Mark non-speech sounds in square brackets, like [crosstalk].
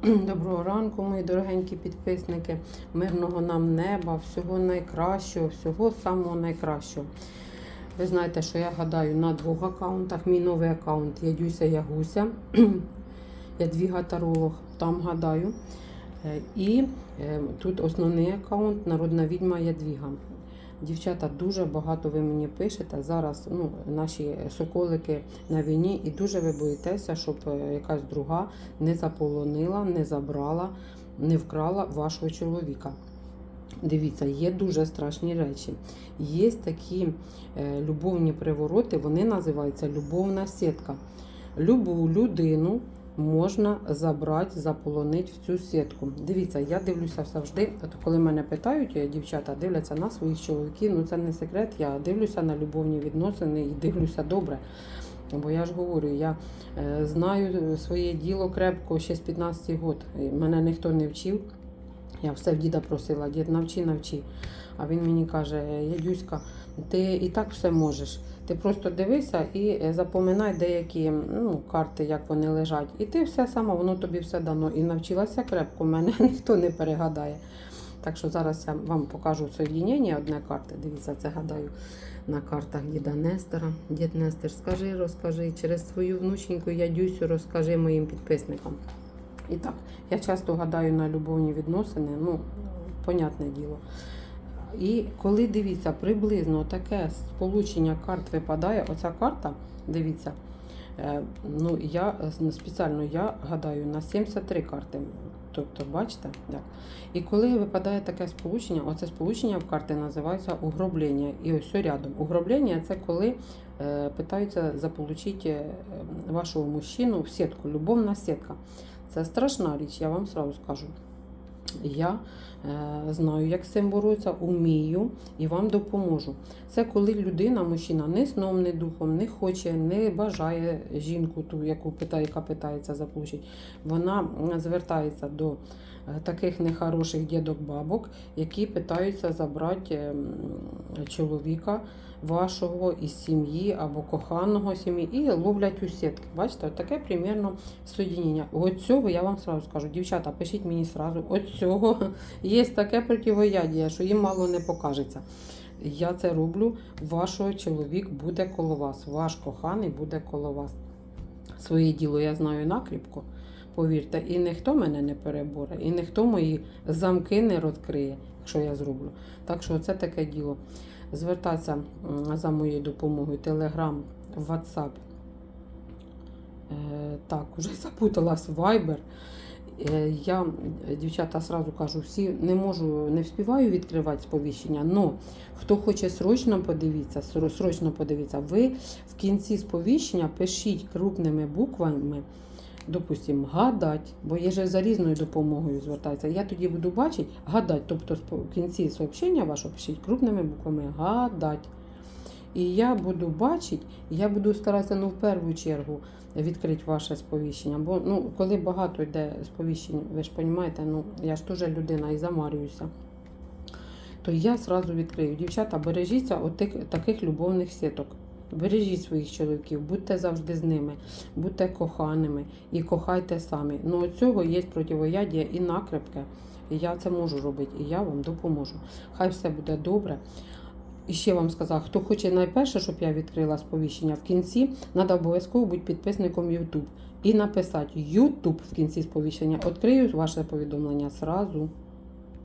[clears throat] Доброго ранку, мої дорогенькі підписники. Мирного нам неба, всього найкращого, всього самого найкращого. Ви знаєте, що я гадаю на двох аккаунтах. Мій новий аккаунт Ядюся Ягуся. [clears throat] Я двігатаролог, там гадаю. Е, І е, тут основний аккаунт Народна відьма Ядвіга. Дівчата, дуже багато ви мені пишете. Зараз ну, наші соколики на війні, і дуже ви боїтеся, щоб е, якась друга не заполонила, не забрала, не вкрала вашого чоловіка. Дивіться, є дуже страшні речі. Є такі е, любовні привороти, вони називаються любовна сітка. Любу людину можна забрати, заполонити в цю сітку. Дивіться, я дивлюся завжди, от коли мене питають, е, дівчата дивляться на своїх чоловіків, ну це не секрет, я дивлюся на любовні відносини і дивлюся добре. Бо я ж говорю, я е, знаю своє діло крепко ще з 15 років. Мене ніхто не вчив. Я все в діда просила, дід навчи, навчи. А він мені каже, Ядюська, ти і так все можеш. Ти просто дивися і е, запоминай деякі ну, карти, як вони лежать. І ти все сама, воно тобі все дано. І навчилася крепко, мене [laughs] ніхто не перегадає. Так що зараз я вам покажу соєднення одне карти. Дивіться, це гадаю на картах діда Нестора. Дід Нестор, скажи, розкажи, через свою внученьку Ядюсю розкажи моїм підписникам. І так, я часто гадаю на любовні відносини, ну, понятне діло. І коли дивіться, приблизно таке сполучення карт випадає, оця карта, дивіться, е, ну я е, спеціально я гадаю на 73 карти. Тобто, бачите? Так. І коли випадає таке сполучення, оце сполучення в карти називається угроблення. І ось рядом. Угроблення це коли е, питаються заполучити е, вашого мужчину в сітку, любовна сітка. Це страшна річ, я вам сразу скажу. Я е, знаю, як з цим боротися, умію і вам допоможу. Це коли людина, мужчина, не сном, не духом, не хоче, не бажає жінку, ту, яку питає, яка питається заполучити. Вона звертається до е, таких нехороших дідок-бабок, які питаються забрати ем, чоловіка вашого із сім'ї або коханого сім'ї і ловлять у сітки. Бачите, от таке примірно соєднення. От цього я вам сразу скажу, дівчата, пишіть мені сразу, от цього [laughs] є таке противоядія, що їм мало не покажеться. Я це роблю, вашого чоловік буде коло вас, ваш коханий буде коло вас. Своє діло я знаю накріпко, повірте, і ніхто мене не переборе, і ніхто мої замки не розкриє, якщо я зроблю. Так що це таке діло. Звертатися за моєю допомогою, Телеграм, Ватсап. Е, так, [laughs] вже запуталась Viber. Е, Я, дівчата, сразу кажу, всі не можу, не вспіваю відкривати сповіщення, але хто хоче срочно подивитися, срочно подивитися, ви в кінці сповіщення пишіть крупними буквами, допустимо, гадать, бо є же за різною допомогою звертається. Я тоді буду бачити, гадать, тобто в кінці сообщення вашого пишіть крупними буквами гадать. І я буду бачити, я буду старатися ну, в першу чергу відкрити ваше сповіщення. Бо ну, коли багато йде сповіщень, ви ж розумієте, ну, я ж теж людина і замарююся. То я сразу відкрию. Дівчата, бережіться от таких любовних сіток. Бережіть своїх чоловіків, будьте завжди з ними, будьте коханими і кохайте самі. Ну от цього є противоядія і накрепке. І я це можу робити, і я вам допоможу. Хай все буде добре. І ще вам сказав, хто хоче найперше, щоб я відкрила сповіщення в кінці, треба обов'язково бути підписником YouTube і написати YouTube в кінці сповіщення. Відкрию ваше повідомлення зразу.